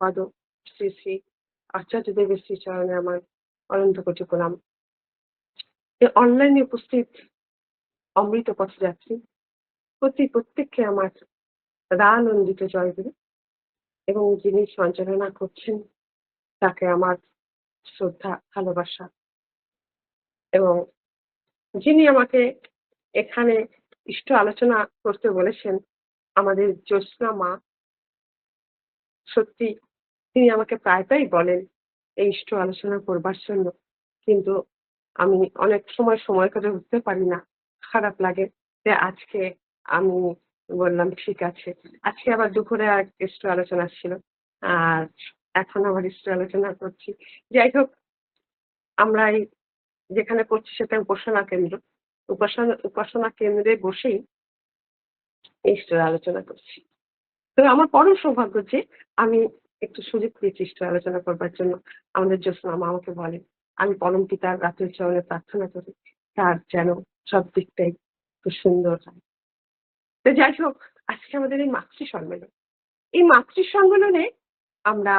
পদ শ্রী শ্রী আচার্য দেবের শ্রী চরণে আমার অনন্ত কোটি প্রণাম। এই অনলাইনে উপস্থিত অমৃত পথযাত্রী, প্রতি প্রত্যেককে আমার রানন্দিত জয়গুরু এবং যিনি সঞ্চালনা করছেন, তাকে আমার শ্রদ্ধা, ভালোবাসা এবং যিনি আমাকে এখানে ইষ্ট আলোচনা করতে বলেছেন, আমাদের জ্যোৎস্না মা সত্যি তিনি আমাকে প্রায় প্রায় বলেন এই ইষ্ট আলোচনা করবার জন্য। কিন্তু আমি অনেক সময় সময় করে উঠতে পারি না। খারাপ লাগে যে আজকে আমি বললাম, ঠিক আছে। আজকে আবার দুপুরে আর ইষ্ট আলোচনা ছিল। আর এখন আবার ইষ্ট আলোচনা করছি। যাই হোক, আমরা এই যেখানে করছি সেটা উপাসনা কেন্দ্র। উপাসনা উপাসনা কেন্দ্রে বসেই ইষ্টর আলোচনা করছি। তো আমার পরম সৌভাগ্য যে আমি একটু সুযোগ পেয়েছি ইষ্ট আলোচনা করবার জন্য। আমাদের জ্যোৎস্না মা আমাকে বলে, আমি পরম পিতার রাতের চরণে প্রার্থনা করি। তার যেন সব দিকটাই খুব সুন্দর হয়। তো যাই হোক, আজকে আমাদের এই মাতৃ সম্মেলন। এই মাতৃ সম্মেলনে আমরা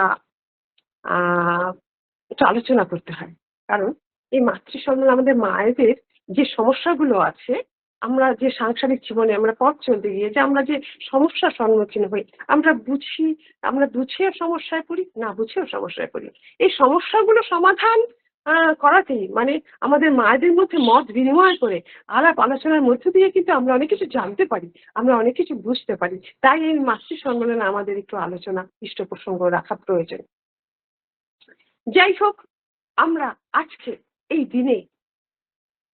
একটু আলোচনা করতে হয়। কারণ এই মাতৃ সম্মেলন আমাদের মায়েদের যে সমস্যাগুলো আছে আমরা যে সাংসারিক জীবনে আমরা পথ চলতে গিয়ে যে আমরা যে সমস্যার সম্মুখীন হই, আমরা বুঝি, আমরা বুঝেও সমস্যায় পড়ি, না বুঝেও সমস্যায় পড়ি। এই সমস্যাগুলো সমাধান করাতেই মানে আমাদের মায়েদের মধ্যে মত বিনিময় করে, আলাপ আলোচনার মধ্য দিয়ে কিন্তু আমরা অনেক কিছু জানতে পারি, আমরা অনেক কিছু বুঝতে পারি। তাই এই মাতৃ সম্মেলনে আমাদের একটু আলোচনা ইষ্ট প্রসঙ্গ রাখা প্রয়োজন। যাই হোক, আমরা আজকে এই দিনে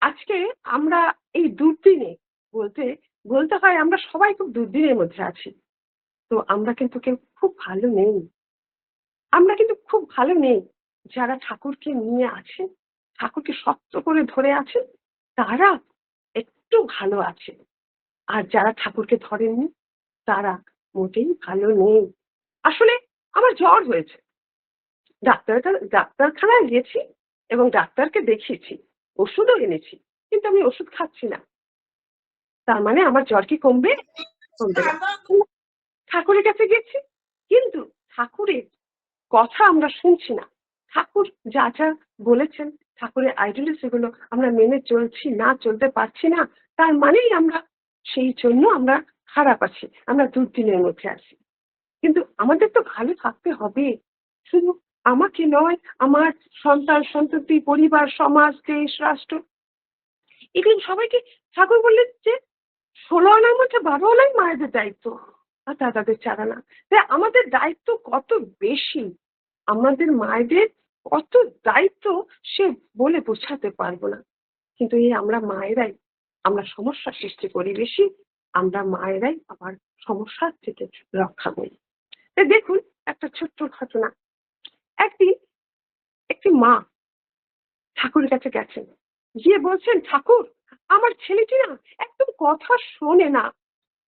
আজকে আমরা এই দুর্দিনে বলতে বলতে হয় আমরা সবাই খুব দুর্দিনের মধ্যে আছি। তো আমরা কিন্তু কেউ খুব ভালো নেই। আমরা কিন্তু খুব ভালো নেই। যারা ঠাকুরকে নিয়ে আছেন ঠাকুরকে শক্ত করে ধরে আছেন তারা একটু ভালো আছে। আর যারা ঠাকুরকে ধরেননি, তারা মোটেই ভালো নেই। আসলে আমার জ্বর হয়েছে। ডাক্তারটা, ডাক্তারখানায় গেছি এবং ডাক্তারকে দেখিয়েছি। ওষুধও এনেছি, কিন্তু আমি ওষুধ খাচ্ছি না। তার মানে আমার জ্বর কি কমবে? কমবে ঠাকুরের কাছে গেছি, কিন্তু ঠাকুরের কথা আমরা শুনছি না। ঠাকুর যা যা বলেছেন, ঠাকুরের আইডলে সেগুলো আমরা মেনে চলছি না, চলতে পারছি না, তার মানেই আমরা সেই জন্য আমরা খারাপ আছি, আমরা দুর্দিনের মধ্যে আছি। কিন্তু আমাদের তো ভালো থাকতে হবে। শুধু আমাকে নয়, আমার সন্তান, সন্ততি, পরিবার, সমাজ, দেশ, রাষ্ট্র। এগুলো সবাইকে ঠাকুর বললেন যে, ষোলো আনার মধ্যে বারো আনাই মায়েদের দায়িত্ব, আর দাদাদের চারা না তাই আমাদের দায়িত্ব কত বেশি? আমাদের মায়েদের কত দায়িত্ব সে বলে বোঝাতে পারব না। কিন্তু এই আমরা মায়েরাই, আমরা সমস্যা সৃষ্টি করি বেশি, আমরা মায়েরাই আবার সমস্যার থেকে রক্ষা করি। দেখুন, একটা ছোট্ট ঘটনা। একদিন একটি মা ঠাকুরের কাছে গেছেন। গিয়ে বলছেন, ঠাকুর, আমার ছেলেটি না একদম কথা শোনে না।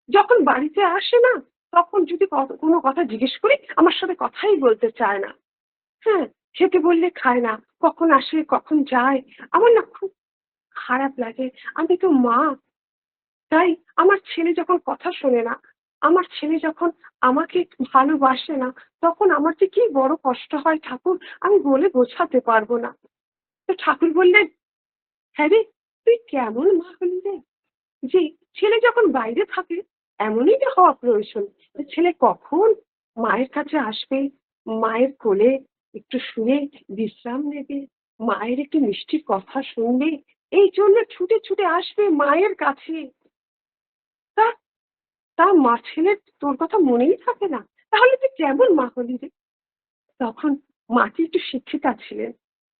যখন বাড়িতে আসে না, তখন যদি কোনো কথা জিজ্ঞেস করি, আমার সাথে কথাই বলতে চায় না। হ্যাঁ খেতে বললে খায় না, কখন আসে, কখন যায়। আমার না খুব খারাপ লাগে। আমি তো মা। তাই আমার ছেলে যখন কথা শোনে না আমার ছেলে যখন আমাকে ভালোবাসে না, তখন আমার যে কি বড় কষ্ট হয় ঠাকুর, আমি বলে বোঝাতে পারব না। তো ঠাকুর বললেন হ্যাঁ রে, তুই কেমন মা হলি রে? যে ছেলে যখন বাইরে থাকে, এমনই যে হওয়া প্রয়োজন। ছেলে কখন মায়ের কাছে আসবে? মায়ের কোলে একটু শুয়ে বিশ্রাম নেবে? মায়ের একটু মিষ্টি কথা শুনবে? এই জন্য ছুটে ছুটে আসবে মায়ের কাছে। তা মা ছেলের তোর কথা মনেই থাকে না। তাহলে তুই কেমন মা হলি রে? তখন মাটি একটু শিক্ষিতা ছিলেন,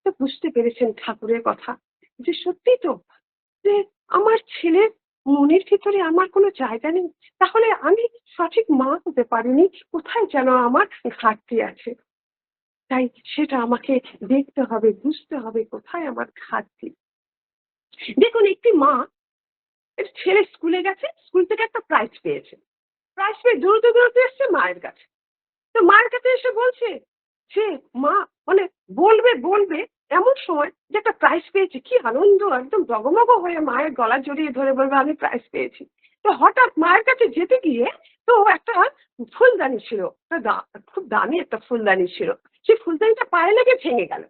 তো বুঝতে পেরেছেন ঠাকুরের কথা যে সত্যি তো যে আমার ছেলের মনের ভিতরে আমার কোনো জায়গা নেই। তাহলে আমি সঠিক মা হতে পারিনি, কোথায় যেন আমার ঘাটতি আছে? তাই সেটা আমাকে দেখতে হবে, বুঝতে হবে কোথায় আমার ঘাটতি। দেখুন, একটি মা ছেলে স্কুলে গেছে স্কুল থেকে একটা প্রাইজ পেয়েছে। প্রাইজ পেয়ে দৌড়তে দৌড়তে এসছে মায়ের কাছে। তো মায়ের কাছে এসে বলছে সে মা মানে বলবে বলবে এমন সময় যে একটা প্রাইজ পেয়েছি। কি আনন্দ, একদম ডগমগ হয়ে মায়ের গলা জড়িয়ে ধরে বলবে, আমি প্রাইজ পেয়েছি। তো হঠাৎ মায়ের কাছে যেতে গিয়ে তো একটা ফুলদানি ছিল খুব দামি একটা ফুলদানি ছিল। সেই ফুলদানিটা পায়ে লেগে ভেঙে গেল।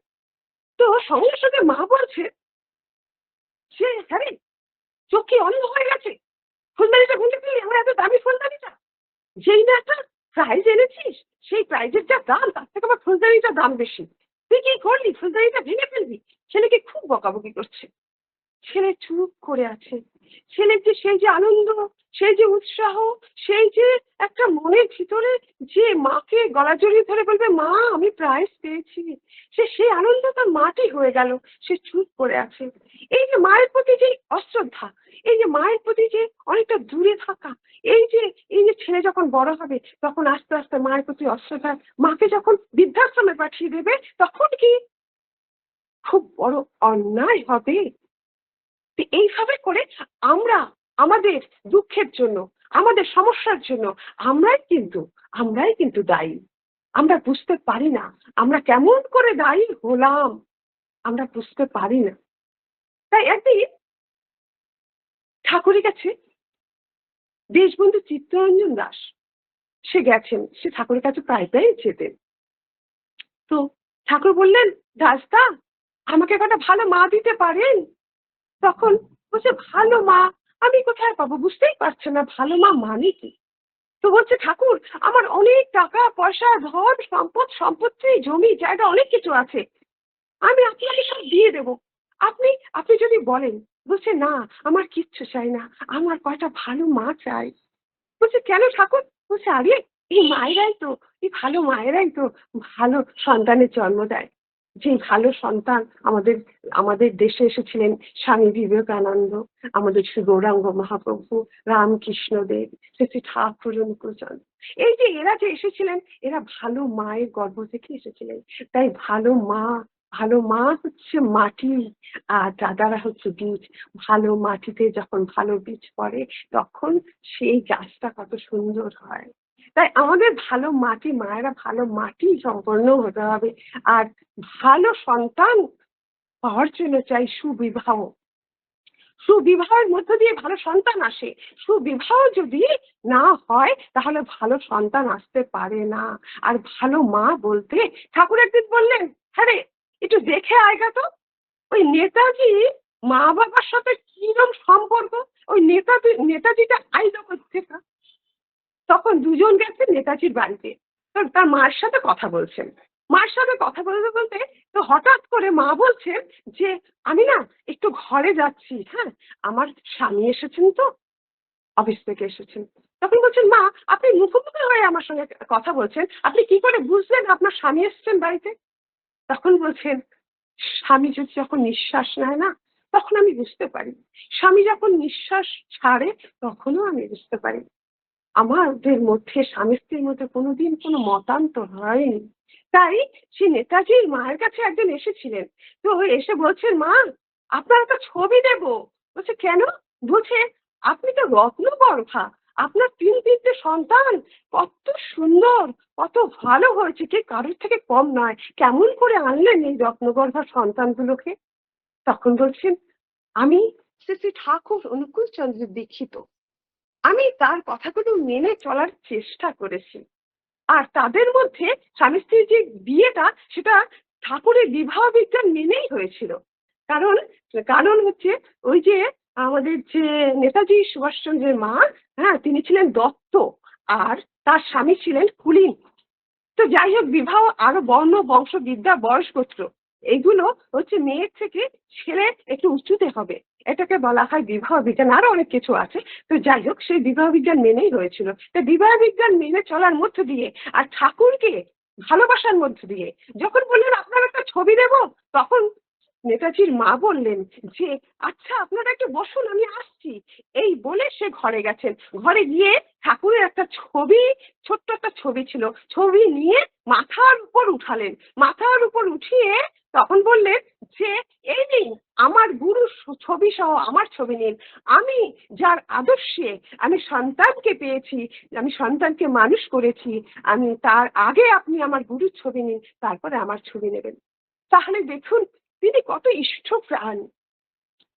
তো সঙ্গে সঙ্গে মা বলছে সে হ্যাঁ চোখ কি অন্ধ হয়ে গেছে। ফুলদানিটা ভেঙে পেলি, আমার এত দামি ফুলদানিটা। যেই না একটা প্রাইজ এনেছিস, সেই প্রাইজের যা দাম, তার থেকে আমার ফুলদানিটা দাম বেশি। তুই কি করলি? ফুলদানিটা ভেঙে ফেলবি ছেলেকে খুব বকাবকি করছে। ছেলে চুপ করে আছে। ছেলের যে সেই যে আনন্দ, সেই যে উৎসাহ, সেই যে একটা মনের ভিতরে যে মাকে গলা জড়িয়ে ধরে বলবে, মা, আমি প্রাইজ পেয়েছি। সে সেই আনন্দ তার মাটি হয়ে গেল, সে চুপ করে আছে। এই যে মায়ের প্রতি যে অশ্রদ্ধা, এই যে মায়ের প্রতি যে অনেকটা দূরে থাকা, এই যে এই যে ছেলে যখন বড় হবে, তখন আস্তে আস্তে মায়ের প্রতি অশ্রদ্ধা, মাকে যখন বৃদ্ধাশ্রমে পাঠিয়ে দেবে, তখন কি খুব বড় অন্যায় হবে? তো এইভাবে করে আমরা আমাদের দুঃখের জন্য, আমাদের সমস্যার জন্য আমরাই কিন্তু আমরাই কিন্তু দায়ী। আমরা বুঝতে পারি না, আমরা কেমন করে দায়ী হলাম, আমরা বুঝতে পারি না। তাই একদিন ঠাকুরের কাছে দেশবন্ধু চিত্তরঞ্জন দাস, সে গেছেন, সে ঠাকুরের কাছে প্রায় প্রায় যেতেন তো ঠাকুর বললেন, দাসদা, আমাকে একটা ভালো মা দিতে পারেন? তখন বলছে, ভালো মা, আমি কোথায় পাবো? বুঝতেই পারছে না, ভালো মা মানে কি? তো বলছে, ঠাকুর, আমার অনেক টাকা, পয়সা, ধন, সম্পদ, সম্পত্তি, জমি, জায়গা, অনেক কিছু আছে। আমি আপনাকে সব দিয়ে দেব। আপনি আপনি যদি বলেন। বলছে, না, আমার কিচ্ছু চাই না, আমার কয়টা ভালো মা চাই? বলছে, কেন ঠাকুর? বলছে, আরে, এই মায়েরাই তো, এই ভালো মায়েরাই তো ভালো সন্তানের জন্ম দেয়। যে ভালো সন্তান আমাদের আমাদের দেশে এসেছিলেন স্বামী বিবেকানন্দ, আমাদের শ্রী গৌরাঙ্গ মহাপ্রভু, রামকৃষ্ণ দেব, শ্রী শ্রী ঠাকুর অনুকূলচন্দ্র। এই যে এরা যে এসেছিলেন, এরা ভালো মায়ের গর্ভ থেকে এসেছিলেন। তাই ভালো মা ভালো মা হচ্ছে মাটি, আর দাদারা হচ্ছে বীজ। ভালো মাটিতে যখন ভালো বীজ পড়ে, তখন সেই গাছটা কত সুন্দর হয়। তাই আমাদের ভালো মাটি, মায়েরা ভালো মাটি সম্পন্ন হতে হবে। আর ভালো সন্তান পাওয়ার জন্য চাই সুবিবাহ। সুবিবাহের মধ্য দিয়ে ভালো সন্তান আসে। সুবিবাহ যদি না হয়, তাহলে ভালো সন্তান আসতে পারে না। আর ভালো মা বলতে, ঠাকুর একদিন বললেন হ্যাঁ রে, একটু দেখে আয়গা তো। ওই নেতাজি মা বাবার সাথে কিরম সম্পর্ক? ওই নেতাজি, নেতাজিটা আইলো থেকে তখন দুজন গেছে নেতাজির বাড়িতে। তার মার সাথে কথা বলছেন। মার সাথে কথা বলতে বলতে তো হঠাৎ করে মা বলছেন যে, আমি না একটু ঘরে যাচ্ছি হ্যাঁ? আমার স্বামী এসেছেন তো, অফিস থেকে এসেছেন। তখন বলছেন, মা, আপনি মুখোমুখি হয়ে আমার সঙ্গে কথা বলছেন। আপনি কি করে বুঝলেন আপনার স্বামী এসেছেন বাড়িতে? তখন বলছেন, স্বামী যদি যখন নিঃশ্বাস নেয় না, তখন আমি বুঝতে পারি। স্বামী যখন নিঃশ্বাস ছাড়ে, তখনও আমি বুঝতে পারি। আমাদের মধ্যে স্বামী স্ত্রীর মধ্যে কোনোদিন কোনো মতান্তর হয়নি। তাই সে নেতাজির মায়ের কাছে একজন এসেছিলেন। তো এসে বলছেন, মা, আপনার একটা ছবি দেব। বলছে, কেন? বলছে, আপনি তো রত্নগর্ভা। আপনার তিন তিনটে সন্তান। কত সুন্দর, কত ভালো হয়েছে। কে কারোর থেকে কম নয়। কেমন করে আনলেন এই রত্নগর্ভা সন্তানগুলোকে? তখন বলছেন, আমি শ্রী শ্রী ঠাকুর অনুকূল চন্দ্র দীক্ষিত। আমি তার কথাগুলো মেনে চলার চেষ্টা করেছি। আর তাদের মধ্যে স্বামী স্ত্রীর যে বিয়েটা, সেটা ঠাকুরের বিবাহ বিজ্ঞান মেনেই হয়েছিল। কারণ কারণ হচ্ছে ওই যে আমাদের যে নেতাজি সুভাষচন্দ্রের মা হ্যাঁ তিনি ছিলেন দত্ত আর তার স্বামী ছিলেন কুলিন। তো যাই হোক, বিবাহ আরও বর্ণ বংশ বিদ্যা বয়স গোত্র এগুলো হচ্ছে মেয়ের থেকে ছেলে একটু উঁচুতে হবে। এটাকে বলা হয় বিবাহ বিজ্ঞান। আরও অনেক কিছু আছে। তো যাই হোক, সেই বিবাহ বিজ্ঞান মেনেই হয়েছিল। তো বিবাহ বিজ্ঞান মেনে চলার মধ্য দিয়ে আর ঠাকুরকে ভালোবাসার মধ্য দিয়ে যখন বললেন, আপনার একটা ছবি দেবো? তখন নেতাজির মা বললেন যে আচ্ছা আপনারা একটু বসুন, আমি আসছি। এই বলে সে ঘরে গেছেন। ঘরে গিয়ে ঠাকুরের একটা ছবি, ছোট্ট একটা ছবি ছিল। ছবি নিয়ে মাথার উপর উঠালেন। মাথার উপর উঠিয়ে তখন বললেন যে, এই নিন, আমার গুরু ছবি সহ আমার ছবি নিন। আমি যার আদর্শে আমি সন্তানকে পেয়েছি, আমি সন্তানকে মানুষ করেছি, আমি তার আগে আপনি আমার গুরুর ছবি নিন, তারপরে আমার ছবি নেবেন। তাহলে দেখুন তিনি কত ইষ্ট প্রাণ।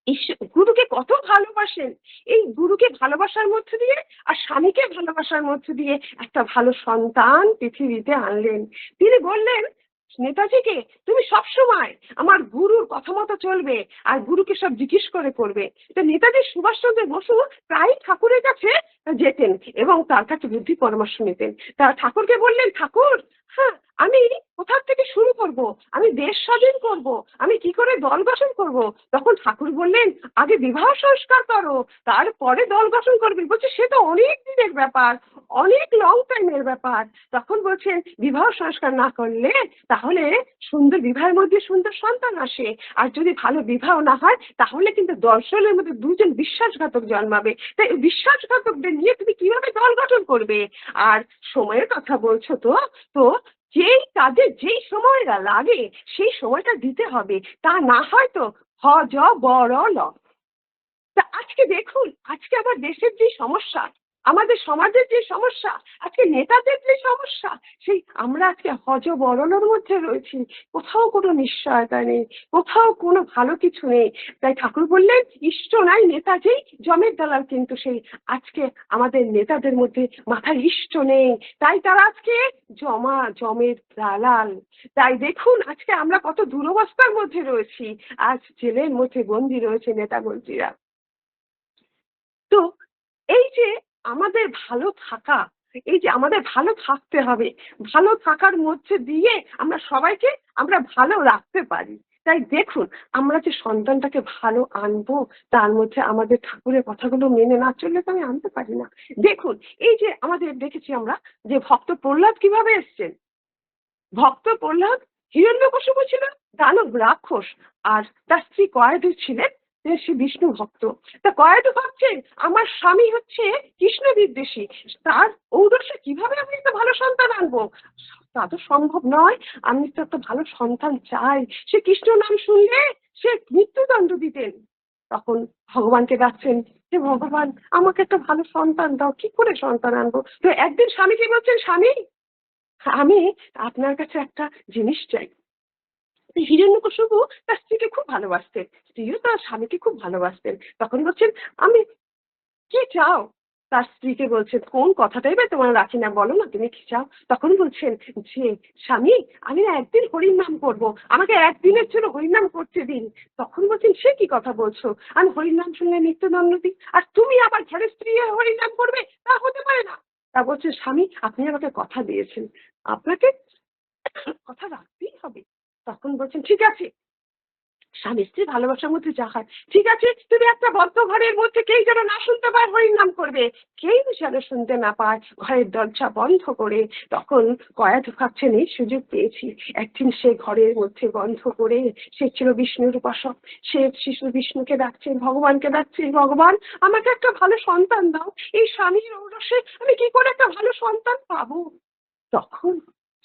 ঈশ্বর গুরুকে কত ভালোবাসেন। এই গুরুকে ভালোবাসার মধ্যে দিয়ে আর স্বামীকে ভালোবাসার মধ্যে দিয়ে একটা ভালো সন্তান পৃথিবীতে আনলেন। তিনি বললেন, নেতাজিকে, তুমি সবসময় আমার গুরুর কথা মতো চলবে আর গুরুকে সব জিজ্ঞেস করে করবে। তো নেতাজি সুভাষচন্দ্র বসু প্রায় ঠাকুরের কাছে যেতেন এবং তার কাছে বুদ্ধি পরামর্শ নিতেন। তা ঠাকুরকে বললেন, ঠাকুর হ্যাঁ আমি কোথা থেকে শুরু করব? আমি দেশ স্বাধীন করব। আমি কি করে দল গঠন করব? তখন ঠাকুর বললেন, আগে বিবাহ সংস্কার করো, তারপরে দল গঠন করবে। বলছে, সে তো অনেক দিনের ব্যাপার, অনেক লং টাইমের ব্যাপার। তখন বলছেন, বিবাহ সংস্কার না করলে তাহলে সুন্দর, বিবাহের মধ্যে সুন্দর সন্তান আসে। আর যদি ভালো বিবাহ না হয়, তাহলে কিন্তু দর্শনের মধ্যে দুজন বিশ্বাসঘাতক জন্মাবে। তাই বিশ্বাসঘাতকদের নিয়ে তুমি কীভাবে দল গঠন করবে? আর সময়ের কথা বলছো তো তো যেই কাজে যেই সময়টা লাগে, সেই সময়টা দিতে হবে। তা না হয় তো হ ব র, ল। তা আজকে দেখুন, আজকে আবার দেশের যে সমস্যা আমাদের সমাজের যে সমস্যা, আজকে নেতাদের যে সমস্যা, সেই আমরা আজকে হজ বরণের মধ্যে রয়েছি। কোথাও কোনো নিশ্চয়তা নেই, কোথাও কোনো ভালো কিছু নেই। তাই ঠাকুর বললেন, ইষ্ট নাই নেতাজি, জমের দালাল কিন্তু সেই আজকে আমাদের নেতাদের মধ্যে মাথায় ইষ্ট নেই। তাই তারা আজকে জমা, জমের দালাল। তাই দেখুন, আজকে আমরা কত দুরবস্থার মধ্যে রয়েছি। আজ জেলের মধ্যে বন্দি রয়েছে নেতা মন্ত্রীরা। তো এই যে আমাদের ভালো থাকা, এই যে আমাদের ভালো থাকতে হবে, ভালো থাকার মধ্যে দিয়ে আমরা সবাইকে আমরা ভালো রাখতে পারি। তাই দেখুন, আমরা যে সন্তানটাকে ভালো আনব, তার মধ্যে আমাদের ঠাকুরের কথাগুলো মেনে না চললে তো আমি আনতে পারি না। দেখুন, এই যে আমাদের দেখেছি আমরা যে ভক্ত প্রহ্লাদ কীভাবে এসছেন? ভক্ত প্রহ্লাদ হিরণ্য হিরণ্যকশিপু ছিল দানব রাক্ষস, আর তার স্ত্রী কয়েদু ছিলেন। সে বিষ্ণু ভক্ত। তা কয়েদু ভাবছেন আমার স্বামী হচ্ছে কৃষ্ণ বিদ্বেষী, তার ঔদর্শে কীভাবে আমি একটা ভালো সন্তান আনব? তা তো সম্ভব নয়, আমি তো একটা ভালো সন্তান চাই। সে কৃষ্ণ নাম শুনলে সে মৃত্যুদণ্ড দিতেন। তখন ভগবানকে ডাকছেন যে ভগবান, আমাকে একটা ভালো সন্তান দাও, কি করে সন্তান আনব? তো একদিন স্বামীকে বলছেন, স্বামী, আমি আপনার কাছে একটা জিনিস চাই। হিরণ্যকশিপু তার স্ত্রীকে খুব ভালোবাসতেন। স্ত্রীও তার স্বামীকে খুব ভালোবাসতেন। তখন বলছেন, আমি কি চাও? তার স্ত্রীকে বলছেন, কোন কথাটাই বা তোমার রাখি না, বলো না, তুমি কি চাও? তখন বলছেন, যে, স্বামী, আমি একদিন হরির নাম করব। আমাকে একদিনের জন্য হরির নাম করতে দিন। তখন বলছেন, সে কি কথা বলছো? আমি হরির নাম শুনলে নিত্যদণ্ড দিই আর তুমি আবার ঘরের স্ত্রী হরির নাম করবে? তা হতে পারে না। তা বলছে স্বামী, আপনি আমাকে কথা দিয়েছেন। আপনাকে কথা রাখতেই হবে। তখন বলছেন, ঠিক আছে। স্বামী স্ত্রী ভালোবাসার মধ্যে যা হয়, ঠিক আছে, তুমি একটা বদ্ধ ঘরের মধ্যে কেউ যেন না শুনতে পায় হরির নাম করবে। কেউ যেন শুনতে না পায়, ঘরের দরজা বন্ধ করে তখন কয়াত ভাবছেন, এই সুযোগ পেয়েছি। একদিন সে ঘরের মধ্যে বন্ধ করে সে ছিল বিষ্ণুর উপাসক। সে শিশু বিষ্ণুকে ডাকছেন ভগবানকে ডাকছেন ভগবান, আমাকে একটা ভালো সন্তান দাও। এই স্বামীর ঔরসে আমি কি করে একটা ভালো সন্তান পাবো? তখন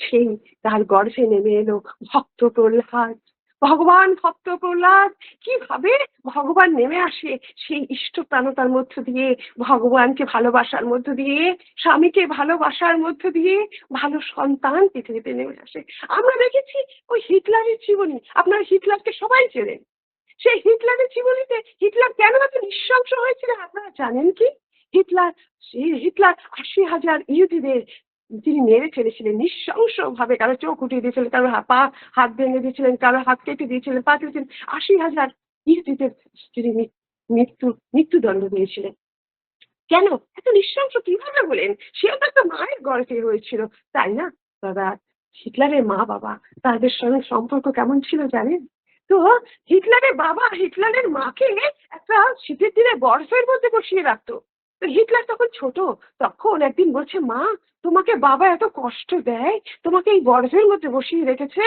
সেই তার গর্ভে নেমে এলো ভক্ত প্রহ্লাদ ভগবান ভক্ত প্রহ্লাদ কীভাবে ভগবান নেমে আসে সেই ইষ্ট প্রাণতার মধ্য দিয়ে, ভগবানকে ভালোবাসার মধ্য দিয়ে, স্বামীকে ভালোবাসার মধ্য দিয়ে ভালো সন্তান পৃথিবীতে নেমে আসে। আমরা দেখেছি ওই হিটলারের জীবনী, আপনার হিটলারকে সবাই চেনেন। সেই হিটলারের জীবনীতে হিটলার কেন এত নৃশংস হয়েছিলেন, আপনারা জানেন কি? হিটলার হিটলার আশি হাজার ইহুদিদের তিনি মেরে ফেলেছিলেন, নৃশংসভাবে কারও চোখ উঠিয়ে দিয়েছিলেন, কারও পা হাত ভেঙে দিয়েছিলেন, কারও হাত কেটে দিয়েছিলেন, পা কেটেছিলেন আশি হাজার ইহুদিদের তিনি মৃত্যু, মৃত্যুদণ্ড দিয়েছিলেন। কেন? এত নৃশংস কীভাবে বলেন? সেও তো একটা মায়ের গর্ভে হয়েছিল তাই না? দাদা হিটলারের মা বাবা, তাদের সঙ্গে সম্পর্ক কেমন ছিল জানেন? তো হিটলারের বাবা হিটলারের মাকে একটা শীতের দিনে বরফের মধ্যে বসিয়ে রাখতো। তো হিটলার তখন ছোট, তখন একদিন বলছে, মা তোমাকে বাবা এত কষ্ট দেয়? তোমাকে এই বরফের মধ্যে বসিয়ে রেখেছে?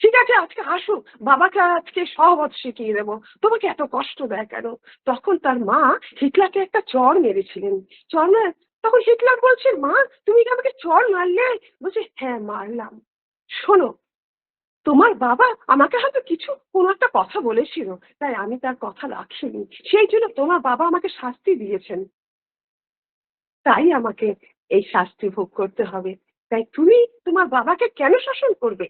ঠিক আছে, আজকে আসুক বাবাকে আজকে সহবত শিখিয়ে দেবো। তোমাকে এত কষ্ট দেয় কেন? তখন তার মা হিটলারকে একটা চর মেরেছিলেন। চর তখন হিটলার বলছে, মা, তুমি কি আমাকে চর মারলে? বলছে হ্যাঁ মারলাম। শোনো, তোমার বাবা আমাকে হয়তো কিছু কোনো একটা কথা বলেছিল, তাই আমি তার কথা রাখিনি। সেই জন্য তোমার বাবা আমাকে শাস্তি দিয়েছেন। তাই আমাকে এই শাস্তি ভোগ করতে হবে। তাই তুমি তোমার বাবাকে কেন শাসন করবে?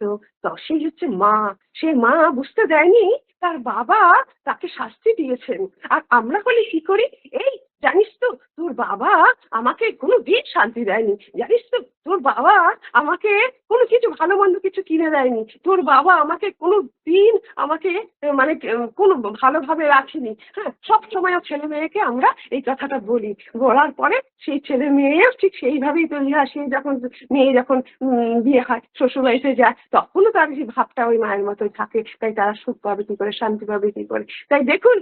তো সেই হচ্ছে মা। সে মা বুঝতে দেয়নি, তার বাবা তাকে শাস্তি দিয়েছেন। আর আমরা হলে কি করি? এই জানিস তো, তোর বাবা আমাকে কোনো দিন শান্তি দেয়নি। জানিস তো, তোর বাবা আমাকে কোনো কিছু, ভালো মন্দ কিছু কিনে দেয়নি। তোর বাবা আমাকে কোনো দিন আমাকে মানে কোনো ভালোভাবে রাখেনি। হ্যাঁ সব সময় ছেলে মেয়েকে আমরা এই কথাটা বলি। বলার পরে সেই ছেলে মেয়েও ঠিক সেইভাবেই তৈরি হয় সে যখন, মেয়ে যখন বিয়ে হয় শ্বশুর বাড়িতে যায়, তখনও তার সেই ভাবটা ওই মায়ের মতোই থাকে। তাই তারা সুখ পাবে কি করে শান্তি পাবে কি করে। তাই দেখুন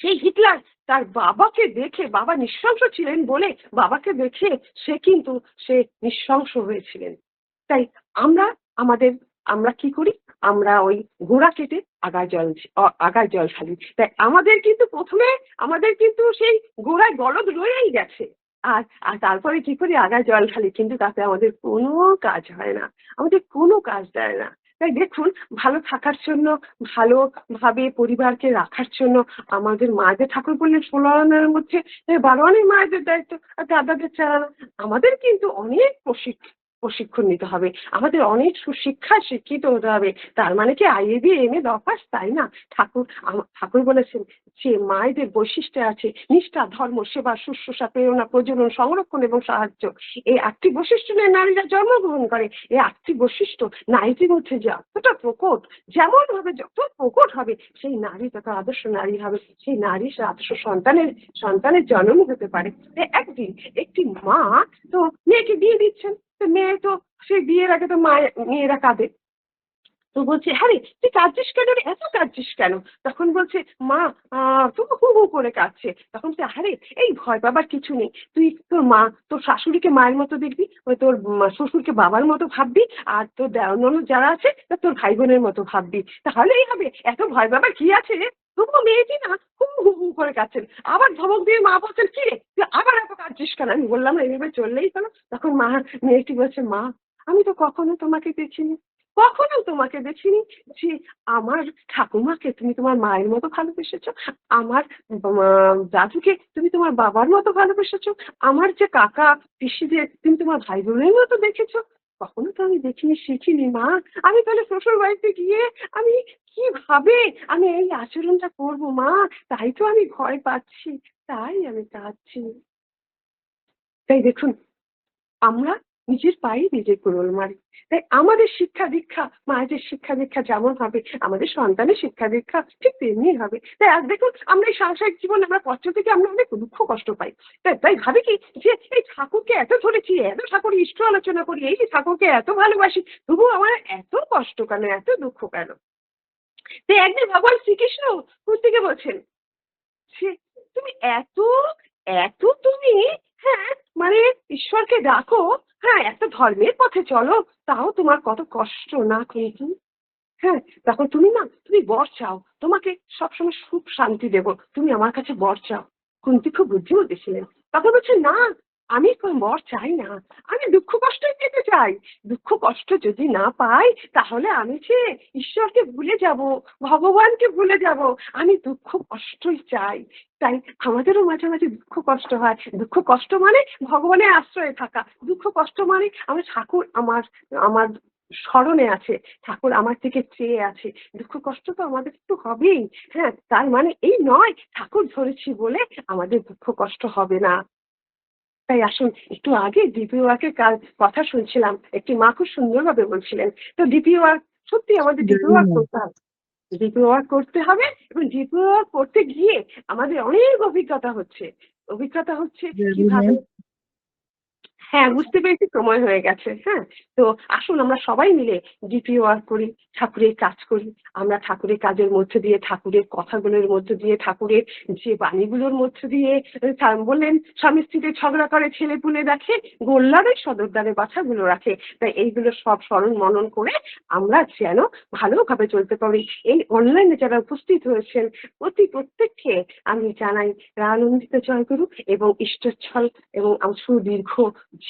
সেই হিটলার তার বাবাকে দেখে, বাবা নৃশংস ছিলেন বলে বাবাকে দেখে সে কিন্তু সে নৃশংস হয়েছিলেন। তাই আমরা, আমাদের, আমরা কি করি? আমরা ওই গোড়া কেটে আগায় জল আগায় জল ঢালি। তাই আমাদের কিন্তু প্রথমে, আমাদের কিন্তু সেই গোড়ায় গলদ রয়েই গেছে। আর আর তারপরে কি করি? আগায় জল ঢালি। কিন্তু তাতে আমাদের কোনো কাজ হয় না। আমাদের কোনো কাজ দেয় না। তাই দেখুন, ভালো থাকার জন্য ভালোভাবে পরিবারকে রাখার জন্য আমাদের মায়েদের ঠাকুর বললেন ষোলো আনার মধ্যে বারো আনাই মায়েদের দায়িত্ব, আর দাদাদের চালানো। আমাদের কিন্তু অনেক প্রশিক্ষণ। প্রশিক্ষণ নিতে হবে। আমাদের অনেক সুশিক্ষায় শিক্ষিত হতে হবে। তার মানে কি আইএ দিয়ে এনে দরকার? তাই না? ঠাকুর ঠাকুর বলেছেন যে মায়েদের বৈশিষ্ট্য আছে। নিষ্ঠা, ধর্ম, সেবা, শুশ্রূষা, প্রেরণা, প্রজনন, সংরক্ষণ এবং সাহায্য। এই আটটি বৈশিষ্ট্য নিয়ে নারীরা জন্মগ্রহণ করে। এই আটটি বৈশিষ্ট্য নারীদের মধ্যে যে এতটা প্রকট যেমন ভাবে যত প্রকট হবে, সেই নারী তত আদর্শ নারী হবে। সেই নারী সে আদর্শ সন্তানের সন্তানের জন্ম হতে পারে। একদিন একটি মা তো মেয়েকে বিয়ে দিচ্ছেন। মেয়ে তো সেই বিয়ের আগে তো মায়ের মেয়েরা কাঁদে। তো বলছে হ্যাঁ রে তুই কাঁদছিস কেন রে? এত কাঁদছিস কেন? তখন বলছে, মা তো হু হু করে কাঁদছে। তখন বলছে, আরে, এই ভয় পাবার কিছু নেই। তুই তোর মা, তোর শাশুড়িকে মায়ের মতো দেখবি, ওই তোর শ্বশুরকে বাবার মতো ভাববি, আর তোর অন্যান্য যারা আছে, তা তোর ভাই বোনের মতো ভাববি। তাহলেই হবে, এত ভয় পাবার কি আছে? রে তবুও মেয়েটি না, হু হু হু করে কাঁদছেন। আবার ধমক দিয়ে মা বলছেন, কি রে, তুই আবার এত কাঁদছিস কেন? আমি বললাম, না এইভাবে চললেই চলো। তখন মা, মেয়েটি বলছে, মা, আমি তো কখনো তোমাকে দেখিনি। কখনো তোমাকে দেখিনি যে আমার ঠাকুমাকে তুমি তোমার মায়ের মতো ভালোবেসেছো? আমার দাদুকে তুমি তোমার বাবার মতো ভালোবেসেছ? আমার যে কাকা পিসিদের তুমি তোমার ভাই বোনের মতো দেখেছ? কখনো তো আমি দেখিনি, শিখিনি, মা। আমি তাহলে শ্বশুর বাড়িতে গিয়ে আমি কীভাবে আমি এই আচরণটা করব, মা? তাই তো আমি ভয় পাচ্ছি, তাই আমি কাঁদছি। তাই দেখুন, আমরা নিজের পায়ে নিজে কুড়োল মারি। তাই আমাদের শিক্ষা দীক্ষা, মায়েদের শিক্ষা দীক্ষা যেমন হবে, আমাদের সন্তানের শিক্ষা দীক্ষা ঠিক তেমনি হবে। তাই আজ দেখুন, আমরা এই সাংসারিক জীবন, আমরা কষ্ট থেকে আমরা অনেক দুঃখ কষ্ট পাই। তাই তাই ভাবি কি যে এই ঠাকুরকে এত ধরেছি, এত ঠাকুর ইষ্ট আলোচনা করি, এই যে ঠাকুরকে এত ভালোবাসি, তবুও আমার এত কষ্ট কেন, এত দুঃখ কেন? তাই একদিন ভগবান শ্রীকৃষ্ণ কোন থেকে বলছেন তুমি এত এত তুমি হ্যাঁ মানে ঈশ্বরকে ডাকো হ্যাঁ একটা ধর্মের পথে চলো। তাও তোমার কত কষ্ট, না কিন্তু হ্যাঁ তখন তুমি না, তুমি বর চাও। তোমাকে সবসময় সুখ শান্তি দেবো। তুমি আমার কাছে বর চাও। কুন্তি খুব বুদ্ধিমতী ছিলেন। তখন বলছে, না আমি বর চাই না, আমি দুঃখ কষ্টই পেতে চাই। দুঃখ কষ্ট যদি না পাই, তাহলে আমি যে ঈশ্বরকে ভুলে যাব, ভগবানকে ভুলে যাব, আমি দুঃখ কষ্টই চাই। তাই আমাদেরও মাঝে মাঝে দুঃখ কষ্ট হয়। দুঃখ কষ্ট মানে ভগবানের আশ্রয়ে থাকা। দুঃখ কষ্ট মানে আমার ঠাকুর আমার আমার স্মরণে আছে, ঠাকুর আমার থেকে চেয়ে আছে। দুঃখ কষ্ট তো আমাদের একটু হবেই। হ্যাঁ তার মানে এই নয়, ঠাকুর ধরেছি বলে আমাদের দুঃখ কষ্ট হবে না। তাই আসুন একটু আগে ডিপি ওয়ার্কের কাজ কথা শুনছিলাম। একটি মা খুব সুন্দরভাবে বলছিলেন। তো ডিপি ওয়ার্ক সত্যি আমাদের ডিপি ওয়ার্ক করতে হবে। ডিপি ওয়ার্ক করতে হবে এবং ডিপি ওয়ার্ক করতে গিয়ে আমাদের অনেক অভিজ্ঞতা হচ্ছে। অভিজ্ঞতা হচ্ছে কীভাবে হ্যাঁ বুঝতে পেরেছি, সময় হয়ে গেছে হ্যাঁ। তো আসুন আমরা সবাই মিলে ডিপি ওয়ার্ক করি, ঠাকুরের কাজ করি। আমরা ঠাকুরের কাজের মধ্যে দিয়ে, ঠাকুরের কথাগুলোর মধ্যে দিয়ে, ঠাকুরের যে বাণীগুলোর মধ্যে দিয়ে বললেন, স্বামী স্ত্রীতে ঝগড়া করে, ছেলে পুলে দেখে গোল্লারের সদরদারে বাছাগুলো রাখে। তাই এইগুলো সব স্মরণ মনন করে আমরা যেন ভালোভাবে চলতে পারি। এই অনলাইনে যারা উপস্থিত হয়েছেন, অতি প্রত্যেককে আমি জানাই আনন্দিত জয়গুরু এবং ইষ্টচ্ছল এবং সুদীর্ঘ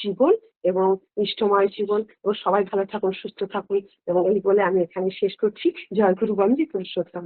জীবন এবং ইষ্টময় জীবন ও সবাই ভালো থাকুন, সুস্থ থাকুন এবং এই বলে আমি এখানে শেষ করছি। জয় গুরু বন্দী পুরুষোত্তম